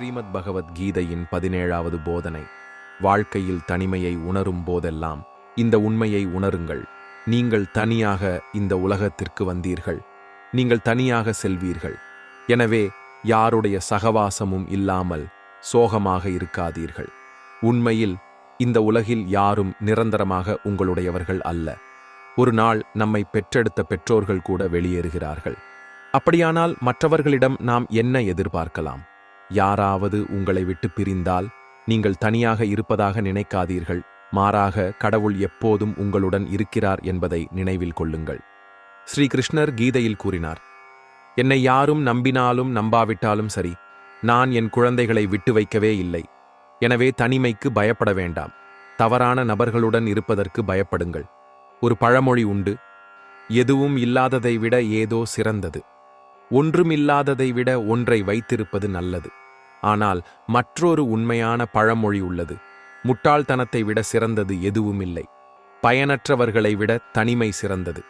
ஸ்ரீமத் பகவத்கீதையின் பதினேழாவது போதனை. வாழ்க்கையில் தனிமையை உணரும் போதெல்லாம் இந்த உண்மையை உணருங்கள். நீங்கள் தனியாக இந்த உலகத்திற்கு வந்தீர்கள். நீங்கள் தனியாக செல்வீர்கள். எனவே யாருடைய சகவாசமும் இல்லாமல் சோகமாக இருக்காதீர்கள். உண்மையில் இந்த உலகில் யாரும் நிரந்தரமாக உங்களுடையவர்கள் அல்ல. ஒரு நாள் நம்மை பெற்றெடுத்த பெற்றோர்கள் கூட வெளியேறுகிறார்கள். அப்படியானால் மற்றவர்களிடம் நாம் என்ன எதிர்பார்க்கலாம்? யாராவது உங்களை விட்டு பிரிந்தால் நீங்கள் தனியாக இருப்பதாக நினைக்காதீர்கள். மாறாக கடவுள் எப்போதும் உங்களுடன் இருக்கிறார் என்பதை நினைவில் கொள்ளுங்கள். ஸ்ரீகிருஷ்ணர் கீதையில் கூறினார் என்னை யாரும் நம்பினாலும் நம்பாவிட்டாலும் சரி நான் என் குழந்தைகளை விட்டு வைக்கவே இல்லை. எனவே தனிமைக்கு பயப்பட வேண்டாம். தவறான நபர்களுடன் இருப்பதற்கு பயப்படுங்கள். ஒரு பழமொழி உண்டு எதுவும் இல்லாததை விட ஏதோ சிறந்தது. ஒன்றுமில்லாததை விட ஒன்றை வைத்திருப்பது நல்லது. ஆனால் மற்றொரு உண்மையான பழமொழி உள்ளது. முட்டாள்தனத்தை விட சிறந்தது எதுவுமில்லை. பயனற்றவர்களை விட தனிமை சிறந்தது.